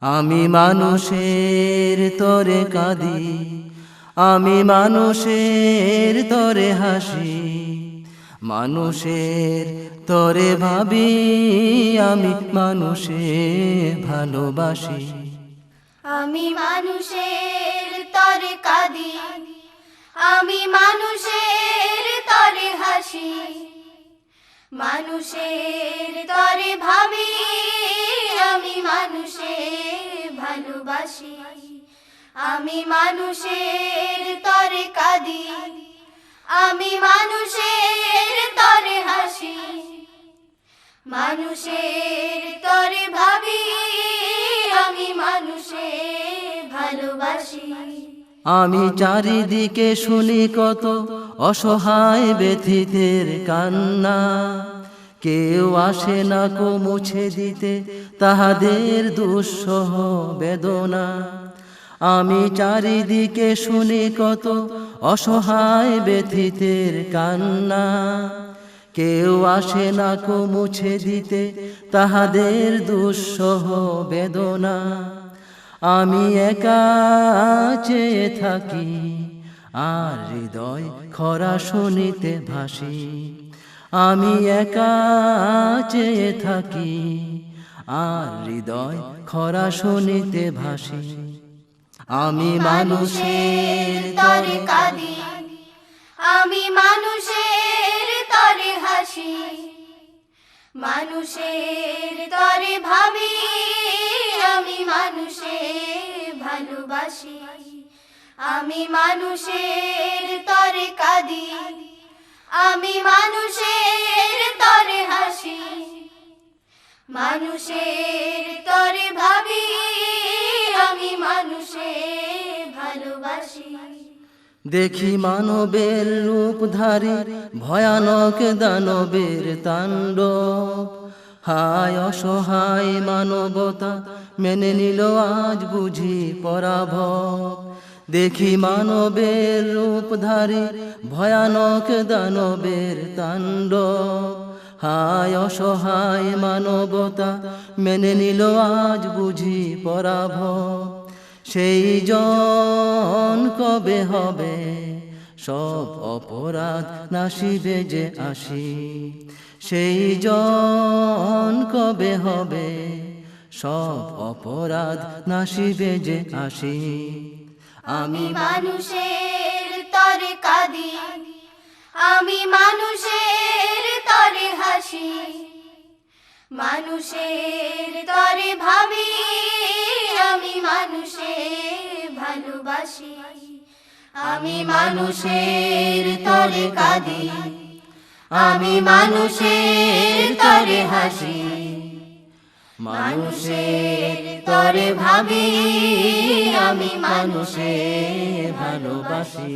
আমি মানুষের তরে কাঁদি। আমি মানুষের তরে হাসি। মানুষের তরে ভাবি। আমি মানুষের ভালোবাসি। আমি মানুষের তরে কাঁদি। আমি মানুষের তরে হাসি। মানুষের তরে ভাবি। আমি মানুষের ভালোবাসি। আমি মানুষের তরে কাঁদি। আমি মানুষের তরে হাসি। মানুষের তরে ভাবি। আমি মানুষের ভালোবাসি। আমি চারিদিকে শুনি কত অসহায় ব্যথিতের কান্না। কেউ আসে না কো মুছে দিতে, তাহাদের দুঃসহ বেদনা। আমি চারিদিকে শুনি কত অসহায় ব্যথিতের কান্না। কেউ আসে না কো মুছে দিতে, তাহাদের দুঃসহ বেদনা। আমি একা চেয়ে থাকি, আর হৃদয় খরা শুনিতে ভাসি। আমি একা চেয়ে থাকি, আর হৃদয় খরা শুনিতে ভাসি। আমি মানুষের তরে কাঁদি, আমি মানুষের তরে হাসি। মানুষের তরে ভাবি, আমি মানুষের ভালোবাসি। আমি মানুষের তরে কাঁদি, আমি মানুষের মানুষের তরে ভাবি, আমি মানুষের ভালোবাসি। দেখি মানবের রূপধারী, ভয়ানক দানবের তাণ্ডব। হায় অসহায় মানবতা, মেনে নিল আজ বুঝি পরাভব। দেখি মানবের রূপধারী, ভয়ানক দানবের তাণ্ডব। হায় অসহায় মানবতা, মেনে নিল আজ বুঝি পরাভব সেই জন কবে হবে? সব অপরাধ নাসিবে যে আসি। সেই জন কবে হবে? সব অপরাধ নাসিবে যে আসি। আমি মানুষের তরে কাঁদি। আমি মানুষের হাসি মানুষের তরে ভাবি, আমি মানুষের ভালোবাসি। আমি মানুষের তরে কাঁদি, আমি মানুষের তরে হাসি। মানুষের তরে ভাবি, আমি মানুষের ভালোবাসি।